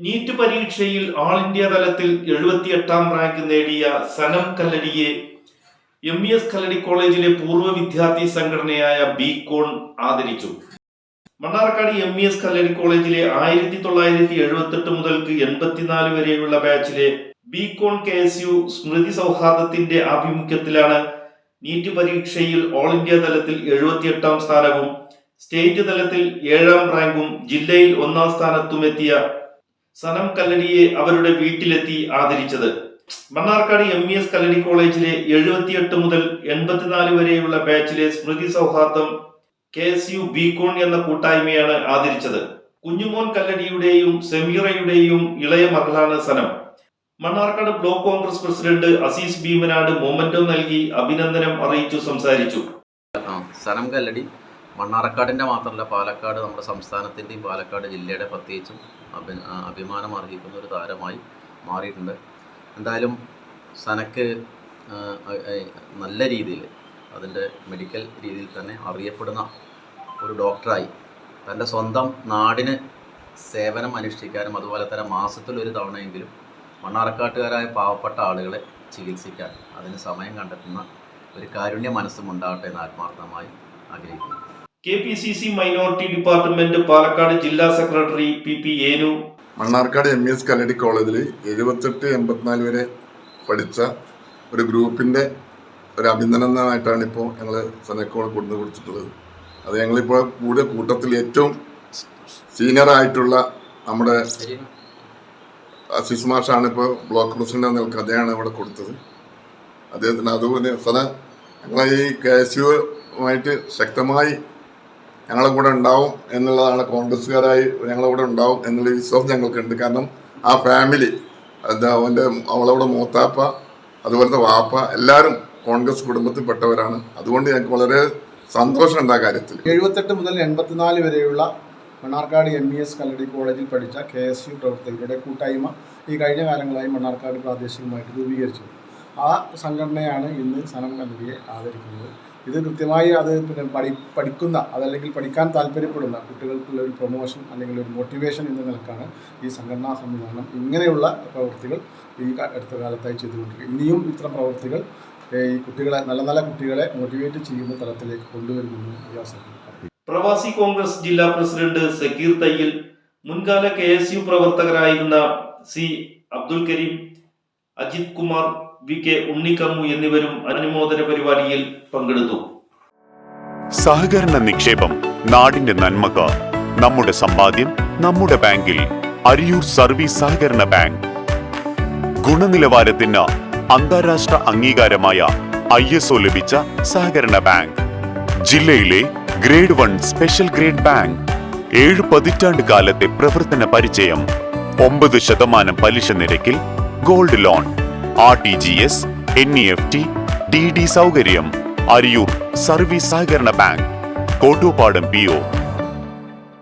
പരീക്ഷയിൽ all India തലത്തിൽ എഴുപത്തിയെട്ടാം rank നേടിയ സനം കല്ലടിയെ എം ഇ എസ് കല്ലടി കോളേജിലെ പൂർവ വിദ്യാർത്ഥി സംഘടനയായ ബി കോൺ ആദരിച്ചു. Mannarkkad M E S Kalladi കോളേജിലെ ആയിരത്തി തൊള്ളായിരത്തി എഴുപത്തെട്ട് മുതൽക്ക് എൺപത്തിനാല് വരെയുള്ള ബാച്ചിലെ B com K S U സ്മൃതി സൗഹാർദ്ദത്തിന്റെ ആഭിമുഖ്യത്തിലാണ് നീറ്റ് പരീക്ഷയിൽ ഓൾ ഇന്ത്യ തലത്തിൽ എഴുപത്തിയെട്ടാം സ്ഥാനവും സ്റ്റേറ്റ് തലത്തിൽ ഏഴാം റാങ്കും ജില്ലയിൽ ഒന്നാം സ്ഥാനത്തും എത്തിയ സനം കല്ലടിയെ അവരുടെ വീട്ടിലെത്തി ആദരിച്ചത്. Mannarkkad M E S Kalladi കോളേജിലെ എഴുപത്തിയെട്ട് മുതൽ എൺപത്തിനാല് വരെയുള്ള ബാച്ചിലെ സ്മൃതി സൗഹാർദ്ദം K S U B Com എന്ന കൂട്ടായ്മയാണ് ആദരിച്ചത്. കുഞ്ഞുമോൻ കല്ലടിയുടെയും സെമീറയുടെയും ഇളയ മകളാണ് സനം. Mannarkkad block Congress president Azeez Bheemanad memento നൽകി അഭിനന്ദനം അറിയിച്ചു സംസാരിച്ചു. സനം കല്ലടി. മണ്ണാർക്കാടിന്റെ മാത്രമല്ല പാലക്കാട് നമ്മുടെ സംസ്ഥാനത്തിന്റെയും പാലക്കാട് ജില്ലയുടെ പ്രത്യേകിച്ചും അഭി അഭിമാനം അർഹിക്കുന്ന ഒരു താരമായി മാറിയിട്ടുണ്ട്. എന്തായാലും സനക്ക് നല്ല രീതിയിൽ അതിന്റെ മെഡിക്കൽ രീതിയിൽ തന്നെ അറിയപ്പെടുന്ന ഒരു ഡോക്ടറായി തന്റെ സ്വന്തം നാടിന് സേവനം അനുഷ്ഠിക്കാനും അതുപോലെ തന്നെ മാസത്തിൽ ഒരു തവണയെങ്കിലും മണ്ണാർക്കാട്ടുകാരായ പാവപ്പെട്ട ആളുകളെ ചികിത്സിക്കാൻ അതിന് സമയം കണ്ടെത്തുന്ന ഒരു കാരുണ്യ മനസ്സും ഉണ്ടാകട്ടെ എന്ന് ആത്മാർത്ഥമായി ആഗ്രഹിക്കുന്നു. K P C C minority department Palakkad ജില്ലാ secretary P P Enu. Mannarkkad M S Kalladi കോളേജിൽ എഴുപത്തെട്ട് എൺപത്തിനാല് വരെ പഠിച്ച ഒരു ഗ്രൂപ്പിന്റെ ഒരു അഭിനന്ദനമായിട്ടാണ് ഇപ്പോൾ ഞങ്ങൾ സെനക്കോൾ കൊണ്ടു കൊടുത്തിട്ടുള്ളത്. അത് ഞങ്ങളിപ്പോൾ കൂടെ കൂട്ടത്തിൽ ഏറ്റവും സീനിയർ ആയിട്ടുള്ള നമ്മുടെ അസീസ് മാഷാണ് ഇപ്പോൾ ബ്ലോക്ക് പ്രസിഡന്റ് നിലയ്ക്ക് അദ്ദേഹമാണ് ഇവിടെ കൊടുത്തത്. അദ്ദേഹത്തിന് അതുപോലെ സന ഞങ്ങളെ ഈ കെ എസ് യുമായിട്ട് ശക്തമായി ഞങ്ങളെ കൂടെ ഉണ്ടാവും എന്നുള്ളതാണ് കോൺഗ്രസ്സുകാരായി ഞങ്ങളുടെ കൂടെ ഉണ്ടാവും എന്നുള്ള വിശ്വാസം ഞങ്ങൾക്കുണ്ട്. കാരണം ആ ഫാമിലി അവന്റെ അവളവിടെ മൂത്താപ്പ അതുപോലത്തെ വാപ്പ എല്ലാവരും കോൺഗ്രസ് കുടുംബത്തിൽപ്പെട്ടവരാണ്. അതുകൊണ്ട് ഞങ്ങൾക്ക് വളരെ സന്തോഷമുണ്ട് ആ കാര്യത്തിൽ. എഴുപത്തെട്ട് മുതൽ എൺപത്തിനാല് വരെയുള്ള Mannarkkad M E S Kalladi കോളേജിൽ പഠിച്ച കെ എസ് യു പ്രവർത്തകരുടെ കൂട്ടായ്മ ഈ കഴിഞ്ഞ കാലങ്ങളായി മണ്ണാർക്കാട് പ്രാദേശികമായിട്ട് രൂപീകരിച്ചത് ആ സംഘടനയാണ് ഇന്ന് സനം കല്ലടിയെ ആദരിക്കുന്നത്. ഇത് കൃത്യമായി അത് പിന്നെ പഠി പഠിക്കുന്ന അതല്ലെങ്കിൽ പഠിക്കാൻ താല്പര്യപ്പെടുന്ന കുട്ടികൾക്കുള്ള ഒരു പ്രൊമോഷൻ അല്ലെങ്കിൽ ഒരു മോട്ടിവേഷൻ എന്ന നിലക്കാണ് ഈ സംഘടനാ സംവിധാനം ഇങ്ങനെയുള്ള പ്രവൃത്തികൾ ഈ അടുത്ത കാലത്തായി ചെയ്തുകൊണ്ടിരിക്കുക ഇനിയും ഇത്തരം പ്രവൃത്തികൾ ഈ കുട്ടികളെ നല്ല നല്ല കുട്ടികളെ മോട്ടിവേറ്റ് ചെയ്യുന്ന തലത്തിലേക്ക് കൊണ്ടുവരുമെന്ന് ഈ അവസരം പ്രവാസി കോൺഗ്രസ് ജില്ലാ പ്രസിഡന്റ് സക്കീർ തയ്യിൽ മുൻകാല K S U പ്രവർത്തകരായിരുന്ന C Abdul Kareem Ajith Kumar V K Unnikkammu എന്നിവരും അനുമോദന പരിപാടിയിൽ പങ്കെടുത്തു. സഹകരണ നിക്ഷേപം നാടിന്റെ നന്മക നമ്മുടെ സമ്പാദ്യം നമ്മുടെ ബാങ്കിൽ അരിയൂർ സർവീസ് സഹകരണ ബാങ്ക്. ഗുണനിലവാരത്തിന് അന്താരാഷ്ട്ര അംഗീകാരമായ ഐ എസ് ഒ ലഭിച്ച സഹകരണ ബാങ്ക്. ജില്ലയിലെ grade one special grade bank. ഏഴ് പതിറ്റാണ്ട് കാലത്തെ പ്രവർത്തന പരിചയം. ഒമ്പത് ശതമാനം പലിശ നിരക്കിൽ gold loan. R T G S N E F T D D സൗകര്യം അരിയൂർ സർവീസ് സഹകരണ ബാങ്ക് കോട്ടൂപ്പാടം പി ഒ.